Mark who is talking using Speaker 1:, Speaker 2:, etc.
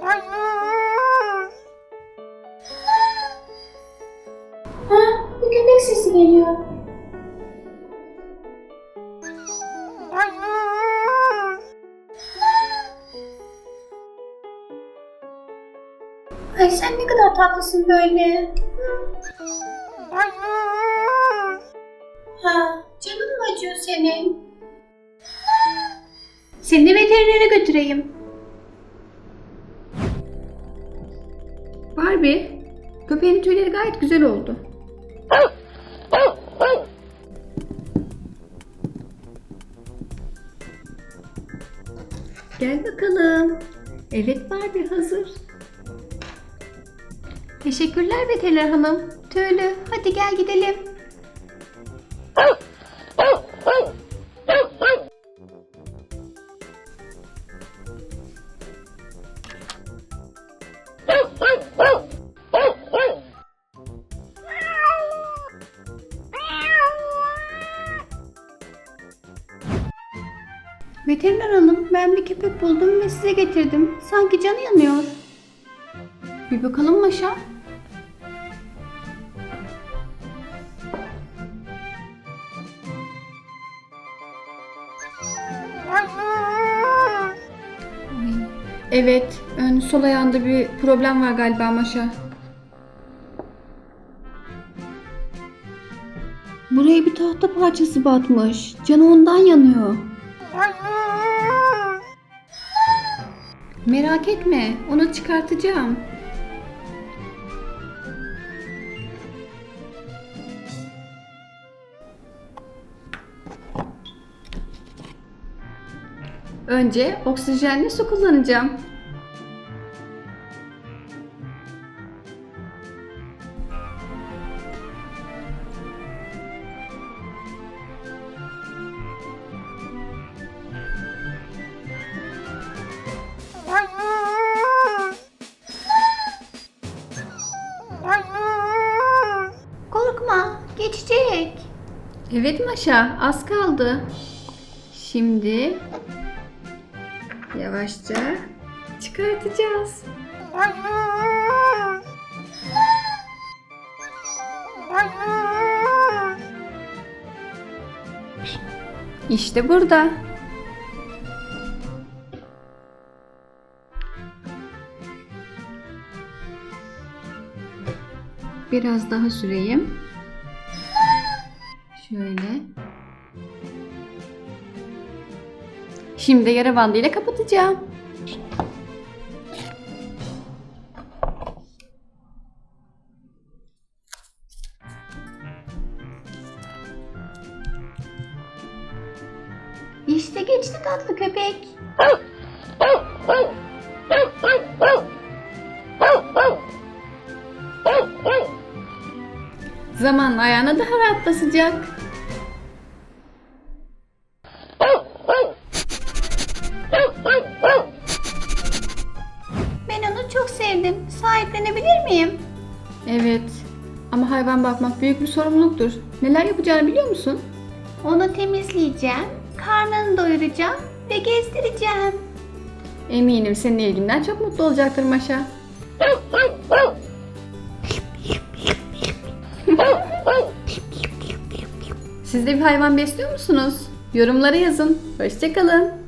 Speaker 1: Ha. Ay sen ne kadar tatlısın böyle. Ha, canın mı acıyor senin? Seni veterinere götüreyim.
Speaker 2: Barbie, köpeğin tüyleri gayet güzel oldu. Gel bakalım. Evet Barbie hazır.
Speaker 1: Teşekkürler veteriner hanım. Tüylü, hadi gel gidelim. Veteriner hanım, ben bir köpek buldum ve size getirdim. Sanki canı yanıyor. Bir bakalım Maşa.
Speaker 2: Evet, ön sol ayağında bir problem var galiba Maşa. Buraya bir tahta parçası batmış. Canı ondan yanıyor. Merak etme, onu çıkartacağım. Önce oksijenli su kullanacağım.
Speaker 1: Geçecek.
Speaker 2: Evet Maşa, az kaldı. Şimdi yavaşça çıkartacağız. İşte burada. Biraz daha süreyim. Şöyle. Şimdi yara bandıyla kapatacağım.
Speaker 1: İşte geçti tatlı köpek.
Speaker 2: Zamanla ayağına daha rahat basacak.
Speaker 1: Ben onu çok sevdim. Sahiplenebilir miyim?
Speaker 2: Evet. Ama hayvan bakmak büyük bir sorumluluktur. Neler yapacağını biliyor musun?
Speaker 1: Onu temizleyeceğim, karnını doyuracağım ve gezdireceğim.
Speaker 2: Eminim senin ilginden çok mutlu olacaktır Maşa. Siz de bir hayvan besliyor musunuz? Yorumlara yazın. Hoşçakalın.